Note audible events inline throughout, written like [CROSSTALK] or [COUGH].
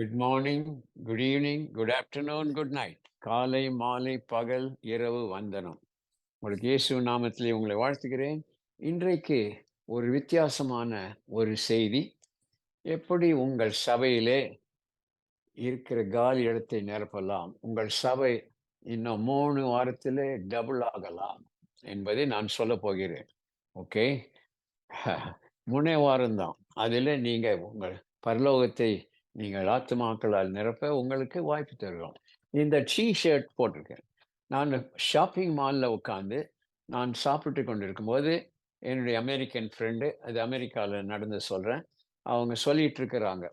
Good morning good evening good afternoon good night காலை மாலை பகல் இரவு வந்தனம். உங்களுக்கு இயேசு நாமத்திலே உங்களை வாழ்த்துகிறேன். இன்றைக்கு ஒரு வித்தியாசமான ஒரு செய்தி. எப்படி உங்கள் சபையிலே இருக்கிற காலி இடத்தை நிரப்பலாம்? உங்கள் சபை இன்னும் மூணு வாரத்திலே டபுள் ஆகலாம் என்பதை நான் சொல்ல போகிறேன். ஓகே [LAUGHS] முனே வாரம்தான். அதில் நீங்கள் உங்கள் பரலோகத்தை நீங்கள் ஆத்துமாக்களால் நிரப்ப உங்களுக்கு வாய்ப்பு தருவோம் இந்த டீ ஷர்ட் போட்டிருக்கேன். நான் ஷாப்பிங் மாலில் உட்காந்து நான் சாப்பிட்டு கொண்டிருக்கும் போது என்னுடைய அமெரிக்கன் ஃப்ரெண்டு அது அமெரிக்காவில் நடந்து சொல்கிறேன் அவங்க சொல்லிட்டு இருக்கிறாங்க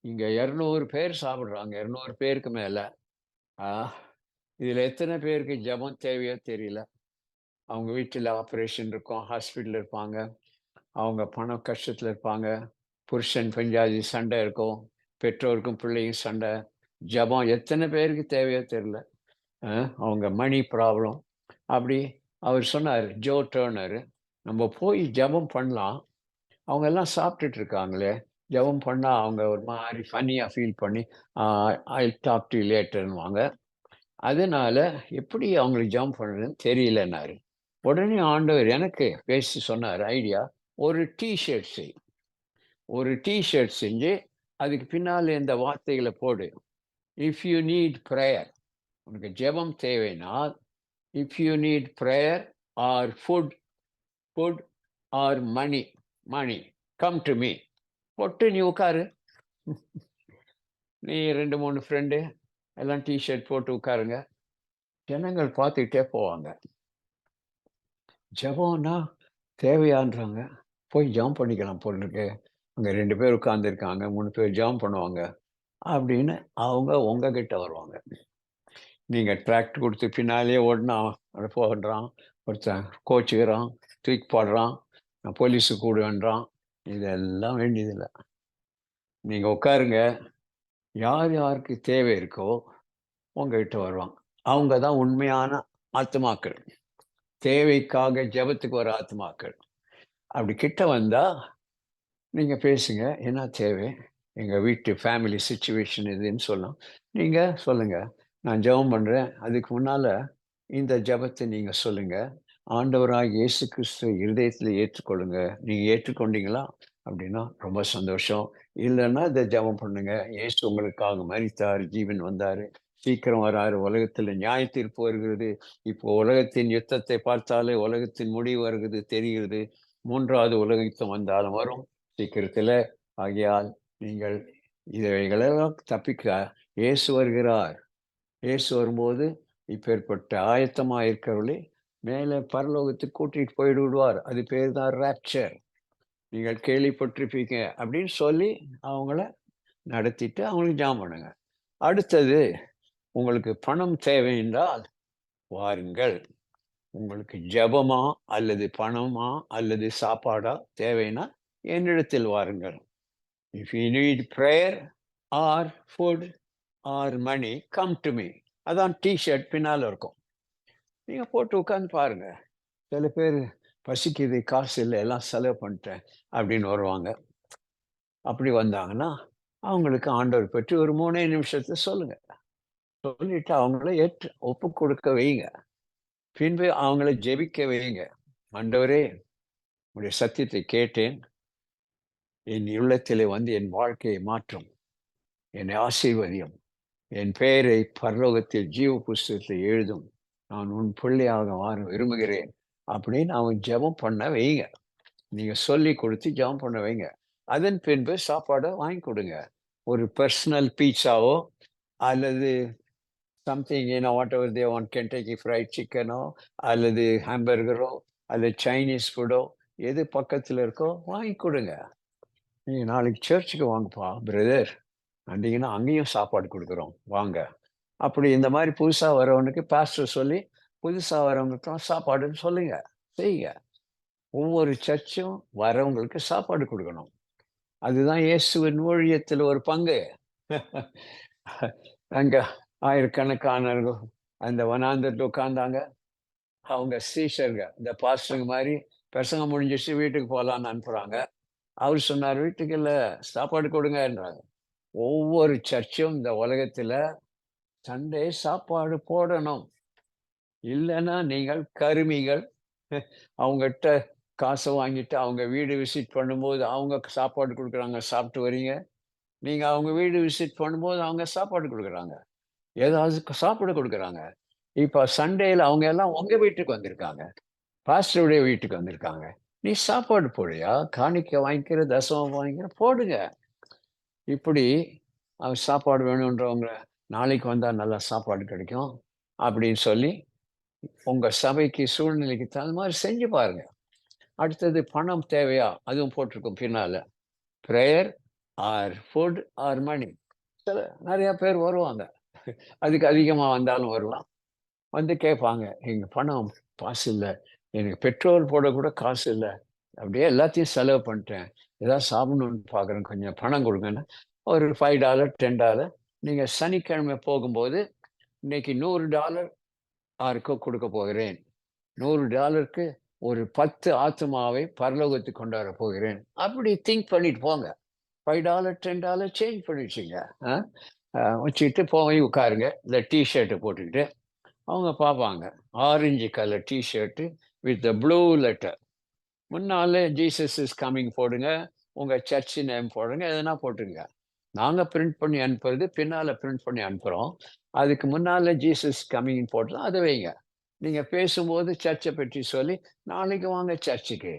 இங்கே இரநூறு பேர் சாப்பிட்றாங்க இரநூறு பேருக்கு மேலே. இதில் எத்தனை பேருக்கு ஜபம் தேவையோ தெரியல. அவங்க வீட்டில் ஆப்ரேஷன் இருக்கும் ஹாஸ்பிட்டல் இருப்பாங்க. அவங்க பண கஷ்டத்தில் இருப்பாங்க. புருஷன் பஞ்சாதி சண்டை இருக்கும். பெற்றோருக்கும் பிள்ளையும் சண்டை. ஜபம் எத்தனை பேருக்கு தேவையோ தெரில அவங்க மணி ப்ராப்ளம் அப்படி அவர் சொன்னார் ஜோ டேர்னர் நம்ம போய் ஜபம் பண்ணலாம். அவங்க எல்லாம் சாப்பிட்டுட்டு இருக்காங்களே. ஜபம் பண்ணால் அவங்க ஒரு மாதிரி ஃபன்னியாக ஃபீல் பண்ணி ஐ டாப் டு லேட்டர்னுவாங்க அதனால எப்படி அவங்களுக்கு ஜம்ப் பண்ணுறதுன்னு தெரியலன்னாரு. உடனே ஆண்டவர் எனக்கு பேசி சொன்னார் ஐடியா ஒரு டிஷர்ட் செய். ஒரு டிஷர்ட் செஞ்சு அதுக்கு பின்னால் இந்த வார்த்தைகளை போடு. இஃப் யூ நீட் ப்ரேயர் உனக்கு ஜெபம் தேவைனால் if you need prayer or food food or money money come to me போட்டு நீ உட்காரு. நீ ரெண்டு மூணு ஃப்ரெண்டு எல்லாம் டிஷர்ட் போட்டு உட்காருங்க. ஜனங்கள் பார்த்துக்கிட்டே போவாங்க. ஜபம்னா தேவையான்றாங்க. போய் ஜாம் பண்ணிக்கலாம் பொருளுக்கு அங்கே ரெண்டு பேர் உட்காந்துருக்காங்க மூணு பேர் ஜாம் பண்ணுவாங்க அப்படின்னு அவங்க உங்ககிட்ட வருவாங்க. நீங்கள் ட்ராக்ட் கொடுத்து பின்னாலே ஓடினா போடுறான் ஒருத்தன் கோச்சுக்கிறான் தூக்கி போடுறான் போலீஸு கூடுவேன்றான். இதெல்லாம் வேண்டியதில்லை. நீங்கள் உட்காருங்க. யார் யாருக்கு தேவை இருக்கோ உங்ககிட்ட வருவாங்க அவங்க தான் உண்மையான ஆத்மாக்கள். தேவைக்காக ஜபத்துக்கு வர ஆத்மாக்கள். அப்படி கிட்ட வந்தால் நீங்கள் பேசுங்க. என்ன தேவை? எங்கள் வீட்டு ஃபேமிலி சுச்சுவேஷன் இதுன்னு சொல்லலாம் நீங்கள் சொல்லுங்கள் நான் ஜெபம் பண்ணுறேன் அதுக்கு முன்னால் இந்த ஜபத்தை நீங்கள் சொல்லுங்கள் ஆண்டவராக இயேசு கிறிஸ்து இருதயத்தில் ஏற்றுக்கொள்ளுங்க. நீங்கள் ஏற்றுக்கொண்டீங்களா? அப்படின்னா ரொம்ப சந்தோஷம். இல்லைன்னா இதை ஜபம் பண்ணுங்க. இயேசு உங்களுக்காக மறித்தார் ஜீவன் வந்தார். சீக்கிரம் வராரு. உலகத்தில் நியாய தீர்ப்பு வருகிறது. இப்போ உலகத்தின் யுத்தத்தை பார்த்தாலே உலகத்தின் முடிவு வருகிறது தெரிகிறது. மூன்றாவது உலகத்தம் வந்தாலும் வரும். சீக்கிரத்தில். ஆகியால் நீங்கள் இதைகளெல்லாம் தப்பிக்க இயேசு வருகிறார். இயேசு வரும்போது இப்பேற்பட்ட ஆயத்தமாக இருக்கிறவர்களே மேலே பரலோகத்துக்கு கூட்டிகிட்டு போயிட்டு விடுவார். அது பேர் தான் ரேப்சர் நீங்கள் கேள்விப்பட்டிருப்பீங்க அப்படின்னு சொல்லி அவங்கள நடத்திட்டு அவங்களுக்கு ஜாம் பண்ணுங்க. அடுத்தது உங்களுக்கு பணம் தேவை என்றால் வாருங்கள். உங்களுக்கு ஜபமா அல்லது பணமா அல்லது சாப்பாடா தேவைன்னா என்னிடத்தில் வாருங்கள். If you need prayer or food or money come to me அதான் டிஷர்ட் பின்னால் இருக்கும். நீங்கள் போட்டு உட்காந்து பாருங்கள் சில பேர் பசிக்குது காசு இல்லை எல்லாம் செலவு பண்ணிட்டேன் அப்படின்னு வருவாங்க. அப்படி வந்தாங்கன்னா அவங்களுக்கு ஆண்டவர் பற்றி ஒரு மூணே நிமிஷத்தை சொல்லுங்க. சொல்லிட்டு அவங்கள ஏற்று ஒப்பு கொடுக்க வைங்க. பின்பு அவங்கள ஜெபிக்க வைங்க. ஆண்டவரே உடைய சத்தியத்தை கேட்டேன். என் உள்ளத்திலே வந்து என் வாழ்க்கையை மாற்றும். என்னை ஆசீர்வதியும். என் பெயரை பரலோகத்தில் ஜீவ புஸ்தகத்தில் எழுதும். நான் உன் பிள்ளையாக வாழ விரும்புகிறேன். அப்படின்னு அவன் ஜபம் பண்ண வைங்க. நீங்கள் சொல்லி கொடுத்து ஜபம் பண்ண வைங்க. அதன் பின்பு சாப்பாடை வாங்கி கொடுங்க. ஒரு பர்சனல் பீட்சாவோ அல்லது சம்திங் ஏன்னா whatever they want Kentucky fried சிக்கனோ அல்லது ஹாம்பர்கரோ அல்லது சைனீஸ் ஃபுட்டோ எது பக்கத்தில் இருக்கோ வாங்கி கொடுங்க. நீங்கள் நாளைக்கு சர்ச்சுக்கு வாங்கப்பா பிரதர் வந்தீங்கன்னா அங்கேயும் சாப்பாடு கொடுக்குறோம். வாங்க. அப்படி இந்த மாதிரி புதுசாக வரவனுக்கு பாஸ்டர் சொல்லி புதுசாக வரவங்களுக்கெல்லாம் சாப்பாடுன்னு சொல்லுங்க. செய்யுங்க. ஒவ்வொரு சர்ச்சும் வரவங்களுக்கு சாப்பாடு கொடுக்கணும். அதுதான் இயேசுவின் ஊழியத்தில் ஒரு பங்கு. [LAUGHS] அங்கே ஆயிரக்கணக்கான அந்த வனாந்தத்தில் உட்காந்தாங்க அவங்க ஸ்ரீஷர்கள் இந்த பாஸ்டருங்க மாதிரி பசங்க முடிஞ்சிச்சு வீட்டுக்கு போகலான்னு அனுப்புகிறாங்க அவர் சொன்னார் வீட்டுக்குள்ள சாப்பாடு கொடுங்க என்றாங்க ஒவ்வொரு சர்ச்சும் இந்த உலகத்தில் சண்டே சாப்பாடு போடணும். இல்லைன்னா நீங்கள் கருமிகள். அவங்ககிட்ட காசை வாங்கிட்டு அவங்க வீடு விசிட் பண்ணும்போது அவங்க சாப்பாடு கொடுக்குறாங்க சாப்பிட்டு வரீங்க. நீங்கள் அவங்க வீடு விசிட் பண்ணும்போது அவங்க சாப்பாடு கொடுக்குறாங்க ஏதாவது சாப்பாடு சாப்பிட இப்போ இப்ப அவங்க எல்லாம் உங்கள் வீட்டுக்கு வந்திருக்காங்க. பாஸ்டருடைய வீட்டுக்கு வந்திருக்காங்க. நீ சாப்பாடு போடுயா, காணிக்க வாங்கிக்கிற, தசமம் வாங்கிக்கிற போடுங்க. இப்படி அவன் சாப்பாடு வேணுன்றவங்க நாளைக்கு வந்தால் நல்லா சாப்பாடு கிடைக்கும். அப்படின்னு சொல்லி உங்கள் சபைக்கு சூழ்நிலைக்கு தகுந்த மாதிரி செஞ்சு பாருங்க. அடுத்தது பணம் தேவையா? அதுவும் போட்டிருக்கும் பின்னால் prayer or food or money சில நிறையா பேர் வருவாங்க. அதுக்கு அதிகமாக வந்தாலும் வரலாம். வந்து கேட்பாங்க. எங்கள் பணம் பாசில்லை எனக்கு பெட்ரோல் போட கூட காசு இல்லை அப்படியே எல்லாத்தையும் செலவு பண்ணிட்டேன். ஏதாவது சாப்பிடணும்னு பார்க்குறேன். கொஞ்சம் பணம் கொடுங்கன்னு ஒரு ஃபைவ் டாலர் டென் டாலர் நீங்கள் சனிக்கிழமை போகும்போது, இன்னைக்கு $100 யாருக்கோ கொடுக்க போகிறேன். $100க்கு ஒரு பத்து ஆத்மாவை பரலோகத்துக்கு கொண்டு போகிறேன். அப்படி திங்க் பண்ணிட்டு போங்க. $5 $10 சேஞ்ச் பண்ணி வச்சுங்க. வச்சுக்கிட்டு போய் உட்காருங்க. இந்த டீ போட்டுக்கிட்டு. அவங்க பார்ப்பாங்க. Orange colour tee with the blue letter. முன்னால ஜீசஸ் இஸ் கம்மிங் போடுங்க. உங்கள் சர்ச் நேம் போடுங்க. எதுனா போட்டுருங்க. நாங்கள் பிரிண்ட் பண்ணி அனுப்புறது பின்னால் பிரிண்ட் பண்ணி அனுப்புகிறோம் அதுக்கு முன்னால ஜீசஸ் கம்மிங் போட்டு அதை வைங்க. நீங்கள் பேசும்போது சர்ச்சை பற்றி சொல்லி, "நாளைக்கு வாங்க சர்ச்சுக்கு."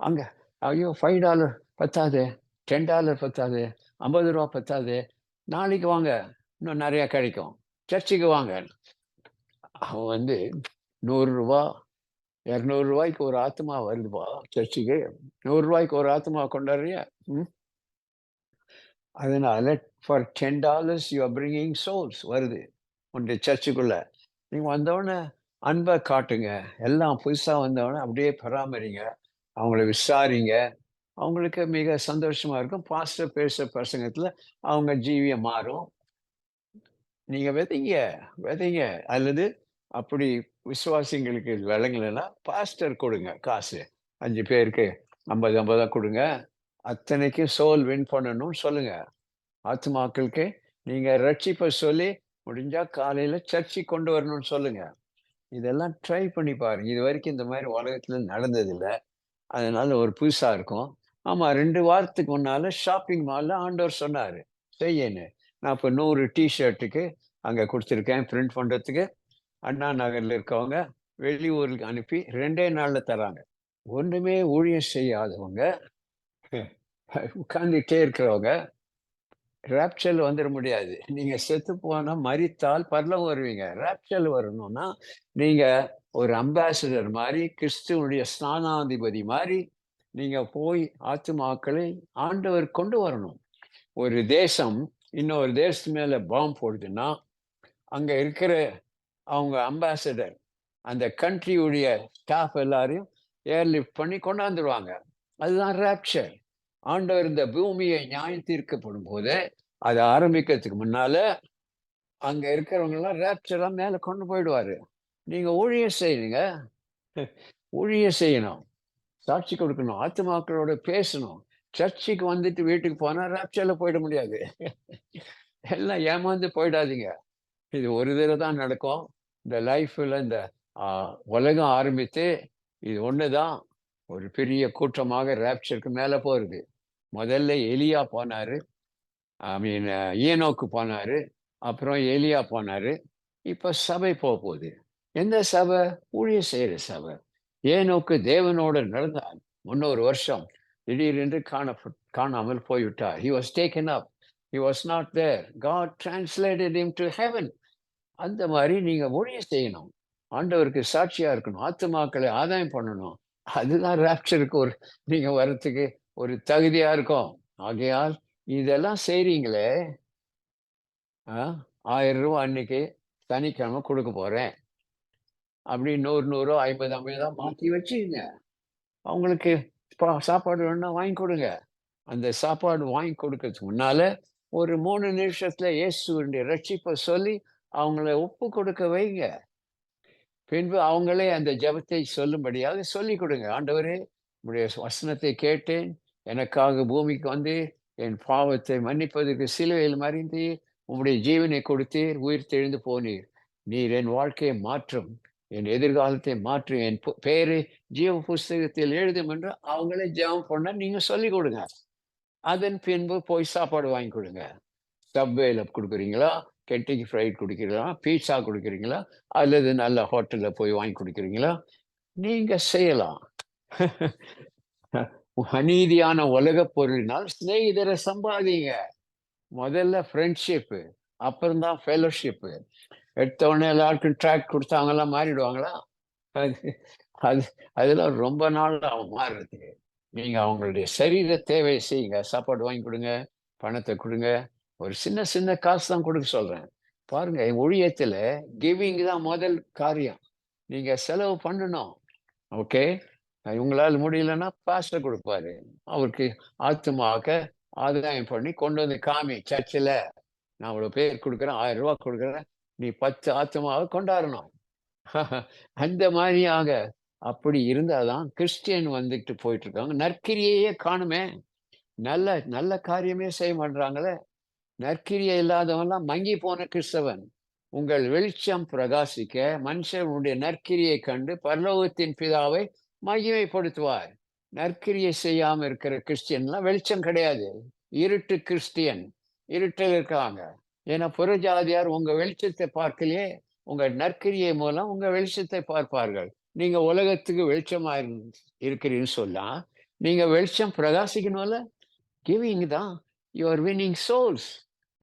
அங்கே ஐயோ! ஃபைவ் டாலர் பத்தாது டென் டாலர் பத்தாது ஐம்பது ரூபா பத்தாது நாளைக்கு வாங்க. இன்னும் நிறையா கிடைக்கும். சர்ச்சுக்கு வாங்க. அவன் வந்து நூறுரூவா 100 ரூ. 200க்கு ஒரு ஆத்மா வருதுப்பா சர்ச்சுக்கு. ரூ. 100க்கு ஒரு ஆத்மா கொண்டாடுறியா? ம். அதனால for $10 you are bringing souls வருது. உன்னுடைய சர்ச்சுக்குள்ள. நீங்க வந்தவொடனே அன்பை காட்டுங்க. எல்லாம் புதுசா வந்தவொடனே அப்படியே பராமரிங்க. அவங்கள விசாரிங்க. அவங்களுக்கு மிக சந்தோஷமா இருக்கும். பாஸ்டர் பேசுற பிரசங்கத்துல அவங்க ஜீவியம் மாறும். நீங்க விதைங்க, விதைங்க. அல்லது அப்படி விசுவாசிங்களுக்கு விளங்கலைன்னா பாஸ்டர் கொடுங்க காசு. அஞ்சு பேருக்கு ஐம்பது ஐம்பதாக கொடுங்க அத்தனைக்கும் சோல் வின் பண்ணணும்னு சொல்லுங்க. ஆத்துமாக்களுக்கு நீங்கள் ரட்சிப்பை சொல்லி, முடிஞ்சால் காலையில் சர்ச்சுக்கு கொண்டு வரணும்னு சொல்லுங்க. இதெல்லாம் ட்ரை பண்ணி பாருங்க. இதுவரைக்கும் இந்த மாதிரி உலகத்தில் நடந்ததில்லை அதனால ஒரு புதுசாக இருக்கும். ஆமாம் ரெண்டு வாரத்துக்கு முன்னால் ஷாப்பிங் மாலில் ஆண்டவர் சொன்னார் செய்யன்னு நான் இப்போ நூறு டிஷர்ட்டுக்கு அங்கே கொடுத்துருக்கேன் பிரிண்ட் பண்ணுறதுக்கு அண்ணா நகரில் இருக்கவங்க வெளியூருக்கு அனுப்பி ரெண்டே நாளில் தராங்க. ஒன்றுமே ஊழியம் செய்யாதவங்க, உட்கார்ந்துட்டே இருக்கிறவங்க, ராப்சர்ல வந்துட முடியாது. நீங்க செத்து போனா மரித்தால் பரலம் வருவீங்க. ராப்சர்ல வரணும்னா, நீங்க ஒரு அம்பாசடர் மாதிரி கிறிஸ்துவனுடைய ஸ்நானாதிபதி மாதிரி நீங்க போய் ஆத்துமாக்களை ஆண்டவர் கொண்டு வரணும். ஒரு தேசம் இன்னொரு தேசத்து மேல பாம் போடுதுன்னா, அங்க இருக்கிற அவங்க அம்பாசடர், அந்த கண்ட்ரியுடைய ஸ்டாஃப் எல்லாரையும் ஏர்லிஃப்ட் பண்ணி கொண்டாந்துருவாங்க. அதுதான் ரேப்சர் ஆண்டவர் இந்த பூமியை நியாயம் தீர்க்கப்படும்போது, அதை ஆரம்பிக்கிறதுக்கு முன்னால, அங்க இருக்கிறவங்கெல்லாம் ராப்சரா மேலே கொண்டு போயிடுவாரு. நீங்க ஊழிய செய்யுங்க. ஊழிய செய்யணும். சாட்சி கொடுக்கணும். ஆத்மாக்களோட பேசணும். சர்ச்சுக்கு வந்துட்டு வீட்டுக்கு போனால் ரேப்சரில் போயிட முடியாது. எல்லாம் ஏமாந்து போயிடாதீங்க. இது ஒரு தடவை தான் நடக்கும். இந்த லைஃப்பில் இந்த உலகம் ஆரம்பித்து, இது ஒன்று தான் ஒரு பெரிய கூட்டமாக ரேப்சருக்கு மேலே போகிறது முதல்ல எலியா போனார் ஐ மீன் ஈனோக்கு போனார் அப்புறம் எலியா போனார் இப்போ சபை போக போகுது எந்த சபை? ஊழிய செய்கிற சபை. ஏனோக்கு தேவனோடு நடந்தார். 300 வருஷம். திடீரென்று காண காணாமல் போய்விட்டார். He was taken up. He was not there. God translated him to heaven. அந்த மாதிரி நீங்க ஊழியம் செய்யணும். ஆண்டவருக்கு சாட்சியா இருக்கணும். ஆத்மாக்களை ஆதாயம் பண்ணணும். அதுதான் ராப்சருக்கு ஒரு நீங்க வர்றதுக்கு ஒரு தகுதியா இருக்கும். ஆகையால் இதெல்லாம் செய்றீங்களே ஆ ரூ. 1000 அன்னைக்கு சனிக்கிழமை கொடுக்க போறேன். அப்படி நூறு நூறு ஐம்பது ஐம்பது தான் மாற்றி வச்சுங்க அவங்களுக்கு சாப்பாடு வேணும்னா வாங்கி கொடுங்க. அந்த சாப்பாடு வாங்கி கொடுக்கறதுக்கு முன்னால, ஒரு மூணு நிமிஷத்துல இயேசுடைய ரட்சிப்பை சொல்லி, அவங்கள ஒப்பு கொடுக்க வைங்க. பின்பு அவங்களே அந்த ஜெபத்தை சொல்லும்படியாக சொல்லிக் கொடுங்க. ஆண்டவரே, உடைய வசனத்தை கேட்டேன். எனக்காக பூமிக்கு வந்து என் பாவத்தை மன்னிப்பதற்கு சிலுவையில் மறைந்து உம்முடைய ஜீவனை கொடுத்தீர். உயிர் தெழுந்து போனீர். நீர் என் வாழ்க்கையை மாற்றும். என் எதிர்காலத்தை மாற்றும். என் பு- பேரை ஜீவ புஸ்தகத்தில் எழுதும் என்று அவங்களே ஜெபம் பண்ண நீங்க சொல்லிக் கொடுங்க. அதன் பின்பு போய் சாப்பாடு வாங்கி கொடுங்க. சப்வேல கொடுக்குறீங்களா? கெட்டிக்கு ஃப்ரைட் கொடுக்குறீங்களா? பீட்சா கொடுக்குறீங்களா? அல்லது நல்ல ஹோட்டலில் போய் வாங்கி கொடுக்குறீங்களா? நீங்கள் செய்யலாம். [LAUGHS] அநீதியான உலக பொருளினால் சிநேகிதரை சம்பாதிங்க. முதல்ல ஃப்ரெண்ட்ஷிப்பு அப்புறம்தான் ஃபெலோஷிப்பு எடுத்தவொடனே எல்லாருக்கும் ட்ராக் கொடுத்தாங்கலாம் மாறிடுவாங்களா? அது அது அதெல்லாம் ரொம்ப நாள் ஆகும் நீங்கள் அவங்களுடைய சரீர தேவை செய்யுங்க. சாப்பாடு வாங்கி கொடுங்க பணத்தை கொடுங்க. ஒரு சின்ன சின்ன காசு தான் கொடுக்க சொல்கிறேன் பாருங்க என் ஒழியத்தில் கிவிங் தான் முதல் காரியம். நீங்கள் செலவு பண்ணணும். ஓகே? உங்களால் முடியலன்னா பாஸ்டர் கொடுப்பாரு. அவருக்கு ஆத்துமாக்க ஆதாயம் பண்ணி கொண்டு வந்து காமி சர்ச்சில். நான் அவ்வளோ பேர் கொடுக்குறேன் ஆயிரம் ரூபா கொடுக்குறேன். நீ பத்து ஆத்மாவை கொண்டாடணும். [LAUGHS] அந்த மாதிரியாக அப்படி இருந்தால் தான் கிறிஸ்டியன் வந்துட்டு போயிட்டு இருக்காங்க. நற்கிரியையே காணுமே. நல்ல நல்ல காரியமே செய்ய மாட்டாங்களே நற்கிரியை இல்லாதவன்லாம் மங்கி போன கிறிஸ்தவன். உங்கள் வெளிச்சம் பிரகாசிக்க மனுஷனுடைய நற்கிரியை கண்டு பரலோகத்தின் பிதாவை மகிமைப்படுத்துவார். நற்கிரியை செய்யாம இருக்கிற கிறிஸ்டியன்லாம் வெளிச்சம் கிடையாது. இருட்டு கிறிஸ்டியன் இருட்டில் இருக்காங்க. ஏன்னா புறஜாதியார் உங்க வெளிச்சத்தை பார்க்கலையே உங்க நற்கிரியை மூலம் உங்க வெளிச்சத்தை பார்ப்பார்கள். நீங்க உலகத்துக்கு வெளிச்சமா இருக்கிறீன்னு சொல்லலாம் நீங்க வெளிச்சம் பிரகாசிக்கணும்ல? கிவிங் தான். You are winning souls